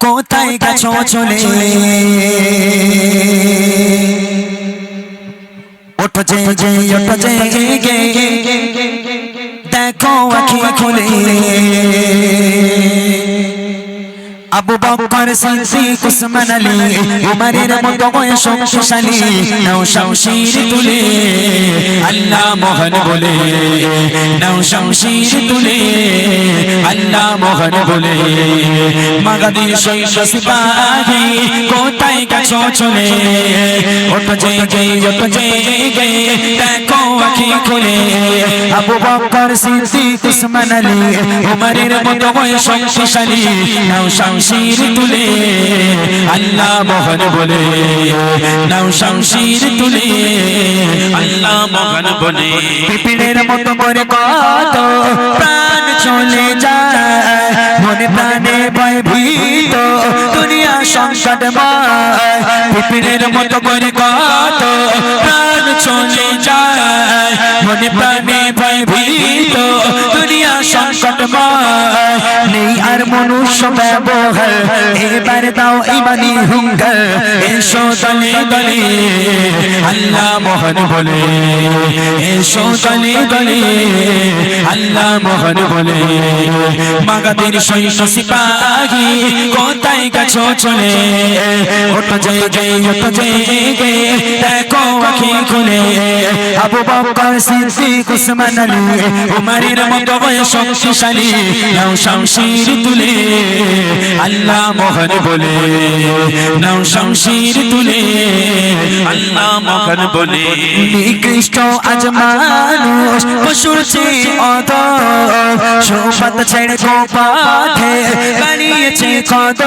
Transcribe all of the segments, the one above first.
কোথায় গেছ চলে ওঠো যে যে যে দেখো খুলে আবু বকর সিদ্দিক, উসমান আলী, উমরের মতো বয়স শক্তিশালী, নাও শামশির তুলে, আল্লাহ মোহন বলে, নাও শামশির তুলে, আল্লাহ মোহন বলে মাগাদির সৈন্য সিপাহী কোথায় গেছো চলে, ওঠো যে গে ওঠো যে গে দেখো আখি খুলে। আবু বকর সিদ্দিক, উসমান আলী, উমরের মতো বয়স শক্তিশালী, নাও শামশির তুলে। আল্লাহ মোহন বলে, নাও শামশির তুলে। আল্লাহ মহান বলে, পিপিলের মতো করে কত প্রাণ চলে যায়। মনে প্রাণে ভয় ভীত দুনিয়া সংকটময়। পিপিলের মতো করে কত প্রাণ মনে প্রাণে ভয় ভীত দুনিয়া সংকটময়। নেই আর মনুষ্য ব্যবহার, এবার দাও ইমানি হুঙ্কার। এসো দলে দলে, আল্লাহ মোহন বলে। এসো দলে দলে, আল্লাহ মোহন বলে। মাগাদের সৈন্য সিপাহী কোথায় চলে ওটো যে গে ওটো যে গে দেখো আখি খুলে। আবু বকর সিদ্দিক উসমান আলী, উমরের মতো শক্তিশালী, নাও শামশির তুলে, আল্লাহ মোহন বলে, নাও শামশির তুলে, আল্লাহ মহান বলে। নিকৃষ্ট আজ মানুষ পশুর চেয়ে অত সোপাত ছেড়ে গোপাথে বানিয়েছে কত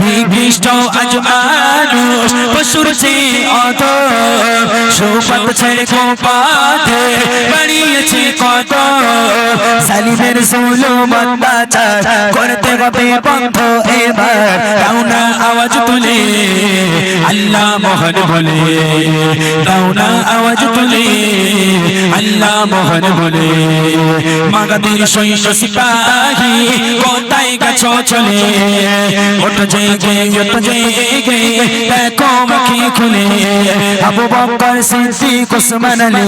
নিবিষ্ট আজ মানুষ পশুর চেয়ে অত সোপাত ছেড়ে গোপাথে বানিয়েছে কত সালিমের জুলুম অত্যাচার করতে হবে বন্ধ এবার। কাউনা আওয়াজ তুলে, আল্লাহ মোহন বলে। দাওনা আওয়াজ তুলে, আল্লাহ মোহন বলে। মাগাদের সৈন্য সিপাহী কোথায় গেছো চলে? ওটো যে গে ওটো গে দেখো মাখি খুলে। আবু বকর সিদ্দিক উসমান আলী,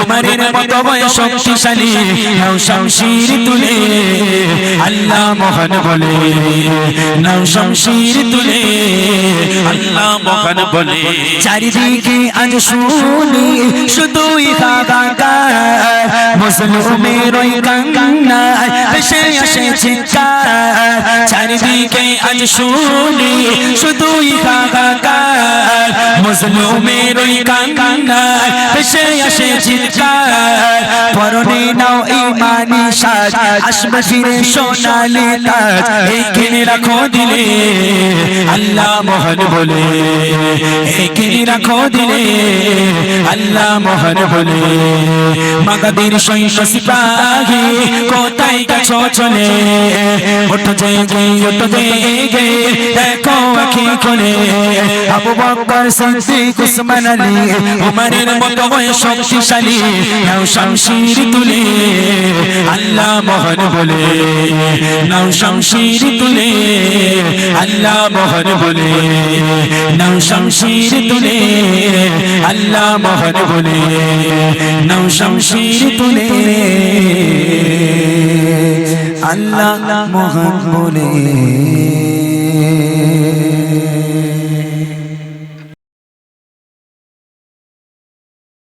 উমরের মতো বয়স শক্তিশালী। নাও শামশির তুলে, আল্লাহ মোহন বলে নাও শামশির তুলে, আল্লাহ মহান বলে। চারিদিকে আজ শুনি শুধুই হাহাকার মুসলুমের ওই কান্নায় ভেসে আসে চিৎকার। চারিদিকে আজ শুনি শুধুই হাহাকার মুসলুমের ওই কান্নায় ভেসে আসে চিৎকার পরনে নাও ইমানি সাজ, আসবে ফিরে সোনালি তাজ। এইখানে রাখো দিলে, আল্লাহ মোহন বলে। এইখানে রাখো দিলে, আল্লাহ মোহন বলে। মাগাদের সৈন্য সিপাহী কোথায় গেছো চলে? ওঠো যে গে ওঠো যে গে দেখো আখি খুলে। আবু বকর সিদ্দিক উসমান আলী। উমরের মতো বয়স শক্তিশালী। নাও শামশির তুলে। আল্লাহ মোহন বলে। নাও শামশির তুলে। আল্লাহ মোহন বলে। নাও শামশির তুলে। আল্লাহ মোহন বলে। নাও শামশির তুলে। আল্লাহ মোহন বলে।